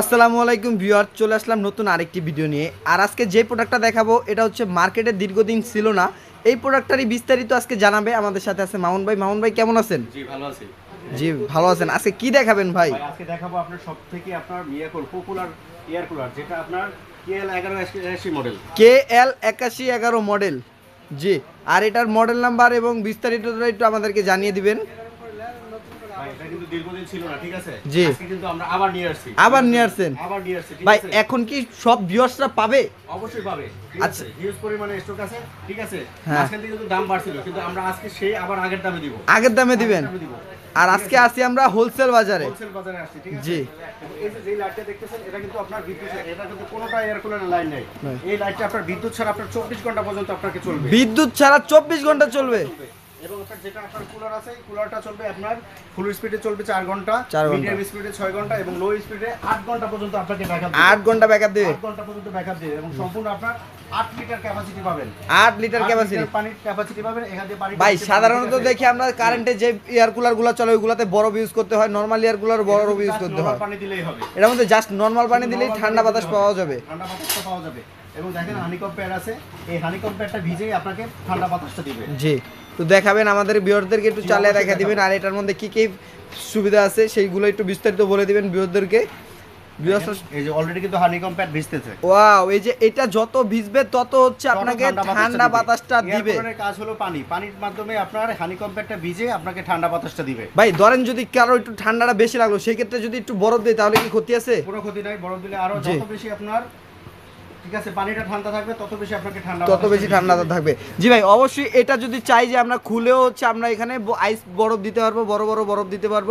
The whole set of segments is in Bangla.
আসসালামু আলাইকুম ভিউয়ার চলে আসলাম নতুন আরেকটি ভিডিও নিয়ে। আর আজকে যে প্রোডাক্টটা দেখাবো এটা হচ্ছে মার্কেটে দীর্ঘদিন ছিল না। এই প্রোডাক্টটারই বিস্তারিত আজকে জানাবে। আমাদের সাথে আছে মামুন ভাই। মামুন ভাই কেমন আছেন? জি ভালো আছি। জি ভালো আছেন। আজকে কি দেখাবেন ভাই? আজকে দেখাবো আপনার সব থেকে আপনার মিয়াকোর পপুলার এয়ার কুলার যেটা আপনার কেএল এগারো এসি মডেল কে এল একাশি এগারো মডেল জি আর এটার মডেল নাম্বার এবং বিস্তারিত একটু আমাদেরকে জানিয়ে দিবেন। জি। আজকে কিন্তু আমরা আবার নিয়ে আসছি। আবার নিয়ে আসছেন? আবার নিয়ে আসছি ঠিক ভাই এখন কি সব ভিউয়ার্সরা পাবে? অবশ্যই পাবে আচ্ছা। হিউজ পরিমাণে স্টক আছে ঠিক আছে? হ্যাঁ। কিন্তু দাম বাড়ছিল কিন্তু আমরা আজকে সেই আবার আগের দামে দিব। আগের দামে দিবেন? আর আজকে আসি আমরা হোলসেল বাজারে। হোলসেল বাজারে আসছি ঠিক আছে? জি। এই যে লাইটটা দেখতেছেন এটা কিন্তু আপনার বিদ্যুৎ এটা কিন্তু কোনোটা এয়ার কুলারের লাইন নাই। এই লাইটটা আপনার বিদ্যুৎ ছাড়া আপনার চব্বিশ ঘণ্টা পর্যন্ত আপনাকে চলবে। বিদ্যুৎ ছাড়া চব্বিশ ঘণ্টা চলবে। এবং আপনার যেটা আপনার কুলার আছে কুলারটা চলবে আপনার ফুল স্পিডে চলবে চার ঘণ্টা মিডিয়াম স্পিডে ছয় ঘণ্টা এবং লো স্পিডে আট ঘণ্টা পর্যন্ত আপনাকে ব্যাকআপ 8 ঘণ্টা ব্যাকআপ দেবে। 8 ঘণ্টা পর্যন্ত ব্যাকআপ দেবে এবং সম্পূর্ণ আপনার লিটার ক্যাপাসিটি পাবেন। আট লিটার ক্যাপাসিটি পানির ক্যাপাসিটি পাবেন এখান থেকে পানি ভাই সাধারণত দেখি আমরা কারেন্টে যে এয়ার কুলারগুলো চলে ওইগুলাতে বরফ ইউজ করতে হয় নর্মাল এয়ার কুলার বরফ ইউজ করতে হয়। পানি দিলেই হবে। এটার মধ্যে জাস্ট নর্মাল পানি দিলেই ঠান্ডা বাতাস পাওয়া যাবে। ঠান্ডা বাতাসটা পাওয়া যাবে। এবং দেখেন হানিকম প্যাড আছে। এই হানিকম প্যাডটা ভিজেই আপনাকে ঠান্ডা বাতাসটা দিবে। জি। তো দেখাবেন আমাদের বিয়রদেরকে একটু চালিয়ে দেখা দিবেন। আর এটার মধ্যে কি কি সুবিধা আছে সেইগুলো একটু বিস্তারিত বলে দিবেন বিয়রদেরকে এই যে অলরেডি কিন্তু হানিকম প্যাড ভিজতেছে। ওয়াও এই যে এটা যত ভিজবে তত হচ্ছে আপনাকে ঠান্ডা বাতাসটা দিবে। এয়ার কাজ হলো পানি। পানির মাধ্যমে আপনার হানিকম প্যাডটা ভিজে আপনাকে ঠান্ডা বাতাসটা দিবে। ভাই ধরেন যদি কারও একটু ঠান্ডাটা বেশি লাগল সেই ক্ষেত্রে যদি একটু বরফ দেয় তাহলে কি ক্ষতি আছে? কোনো ক্ষতি নাই। বরফ দিলে আরও যত বেশি আপনার ঠিক আছে পানিটা ঠান্ডা থাকবে তত বেশি আপনাকে ঠান্ডা তত বেশি ঠান্ডা থাকবে। জি ভাই অবশ্যই এটা যদি চাই যে আমরা খুলেও হচ্ছে আমরা এখানে আইস বরফ দিতে পারব বড় বড় বরফ দিতে পারব।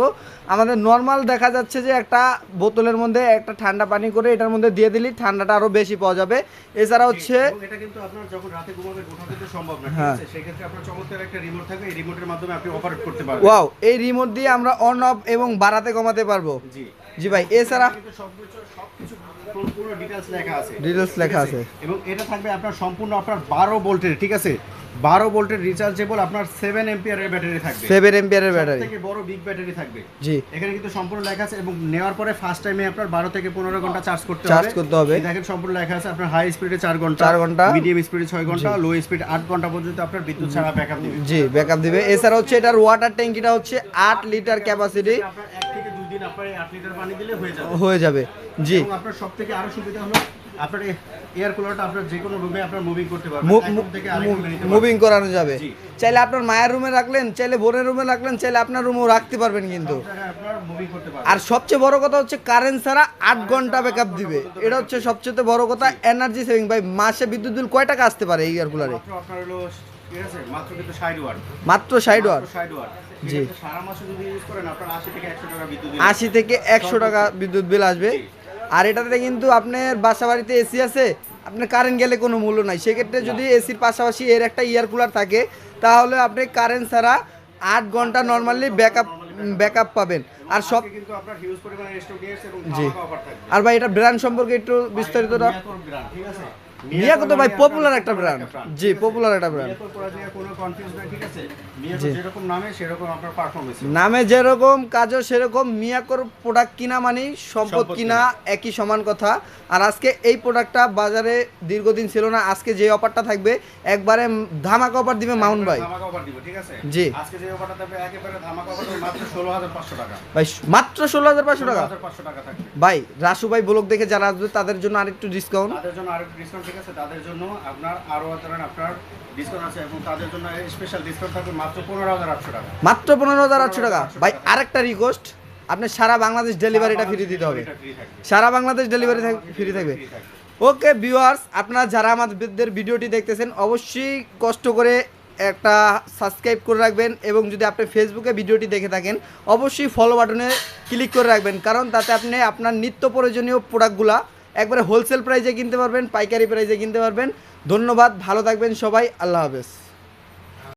আমাদের নর্মাল দেখা যাচ্ছে যে একটা বোতলের মধ্যে একটা ঠান্ডা পানি করে এটার মধ্যে দিয়ে দিলে ঠান্ডাটা আরও বেশি পাওয়া যাবে। এছাড়া হচ্ছে এটা কিন্তু আপনার যখন রাতে ঘুমাবেন ওঠা কিন্তু সম্ভব না ঠিক হ্যাঁ। আছে? সেক্ষেত্রে আপনার চমৎকার একটা রিমোট থাকবে এই রিমোটের মাধ্যমে আপনি অপারেট করতে পারবেন। ওয়াও এই রিমোট দিয়ে আমরা অন অফ এবং বাড়াতে কমাতে পারব। জি। জি ভাই এছাড়া সবকিছু সবকিছু পুরো- পুরো লেখা আছে। Details লেখা আছে। এবং এটা থাকবে আপনার সম্পূর্ণ আপনার বারো ভোল্টের ঠিক আছে? বারো ভোল্টের রিচার্জেবল আপনার সেভেন এম্পিয়ারের ব্যাটারি থাকবে। সেভেন এম্পিয়ারের ব্যাটারি থেকে বড় বিগ ব্যাটারি থাকবে। জি। এখানে কিন্তু সম্পূর্ণ লেখা আছে এবং নেওয়ার পরে ফার্স্ট টাইমে আপনার বারো থেকে পনেরো ঘণ্টা চার্জ করতে হবে। করতে হবে। দেখেন সম্পূর্ণ লেখা আছে আপনার হাই স্পিডে চার ঘণ্টা চার ঘণ্টা। মিডিয়াম স্পিডে ছয় ঘণ্টা লো স্পিড আট ঘণ্টা পর্যন্ত আপনার বিদ্যুৎ ছাড়া ব্যাকআপ দিবে। জি ব্যাকআপ দিবে। এছাড়া হচ্ছে এটার ওয়াটার ট্যাঙ্কিটা হচ্ছে আট লিটার ক্যাপাসিটি আপনার এক থেকে দুই দিন আপনার এই লিটার পানি দিলে হয়ে যাবে। হয়ে যাবে। জি। আপনার সব থেকে আরও সুবিধা হলো আপনার এয়ার কুলারটা আপনার যে কোনো রুমে আপনার মুভিং করতে পারবেন। মুভিং করানো যাবে। চাইলে আপনার মায়ের রুমে রাখলেন চাইলে বোনের রুমে রাখলেন চাইলে আপনার রুমেও রাখতে পারবেন কিন্তু। আর সবচেয়ে বড় কথা হচ্ছে কারেন্ট ছাড়া আট ঘণ্টা ব্যাকআপ দিবে। এটা হচ্ছে সবচেয়ে বড় কথা এনার্জি সেভিং ভাই মাসে বিদ্যুৎ বিল কয় টাকা আসতে পারে এই এয়ার কুলারে মাত্র ষাট ওয়াট জি। আশি থেকে একশো টাকা বিদ্যুৎ বিল আসবে। আর এটাতে কিন্তু আপনার বাসা বাড়িতে এসি আছে আপনার কারেন্ট গেলে কোনো মূল্য নাই। সেক্ষেত্রে যদি এসির পাশাপাশি এর একটা ইয়ার কুলার থাকে তাহলে আপনি কারেন্ট ছাড়া আট ঘণ্টা নর্মালি ব্যাকআপ ব্যাকআপ পাবেন। আর সব জি। আর ভাই এটা ব্র্যান্ড সম্পর্কে একটু বিস্তারিত মিয়াকোর ঠিক আছে? মিয়াকো তো ভাই? মানে পপুলার একটা ব্র্যান্ড জি পপুলার একটা ব্র্যান্ড কোনো কনফিউজ নাই ঠিক আছে? মিয়াকো। যেরকম নামে সেরকম আপনার পারফরমেন্স নামে যেরকম কাজও সেরকম মিয়াকোর প্রোডাক্ট কিনা মানেই সম্পদ কিনা একই সমান কথা। আর আজকে এই প্রোডাক্টটা বাজারে দীর্ঘদিন ছিল না আজকে যে অফারটা থাকবে একবারে ধামাকা অফার দিবে মাউন্ট ভাই। ধামাকা অফার দিব ঠিক আছে? জি। আজকে যে অফারটা থাকবে একেবারে ধামাকা অফার মাত্র ষোলো হাজার পাঁচশো টাকা। ভাই মাত্র ষোলো হাজার পাঁচশো টাকা? হাজার পাঁচশো টাকা থাকবে। ভাই রাসু ভাই ব্লগ দেখে যারা আসবে তাদের জন্য আরেকটু ডিসকাউন্ট তাদের জন্য আরও ডিসকাউন্ট ঠিক আছে তাদের জন্য আপনার আরও ধরেন আপনার ডিসকাউন্ট আছে এবং তাদের জন্য স্পেশাল ডিসকাউন্ট থাকবে মাত্র পনেরো হাজার আটশো টাকা। মাত্র পনেরো হাজার আটশো টাকা। ভাই আরেকটা রিকোয়েস্ট আপনি সারা বাংলাদেশ ডেলিভারিটা ফ্রি দিতে হবে। সারা বাংলাদেশ ডেলিভারি ফ্রি ফ্রি থাকবে। ওকে ভিউয়ার্স আপনারা যারা আমাদের ভিডিওটি দেখতেছেন অবশ্যই কষ্ট করে একটা সাবস্ক্রাইব করে রাখবেন এবং যদি আপনি ফেসবুকে ভিডিওটি দেখে থাকেন অবশ্যই ফলো বাটনে ক্লিক করে রাখবেন। কারণ তাতে আপনি আপনার নিত্য প্রয়োজনীয় প্রোডাক্টগুলা একবারে হোলসেল প্রাইজে কিনতে পারবেন, পাইকারি প্রাইজে কিনতে পারবেন। ধন্যবাদ, ভালো থাকবেন সবাই, আল্লাহ হাফেজ।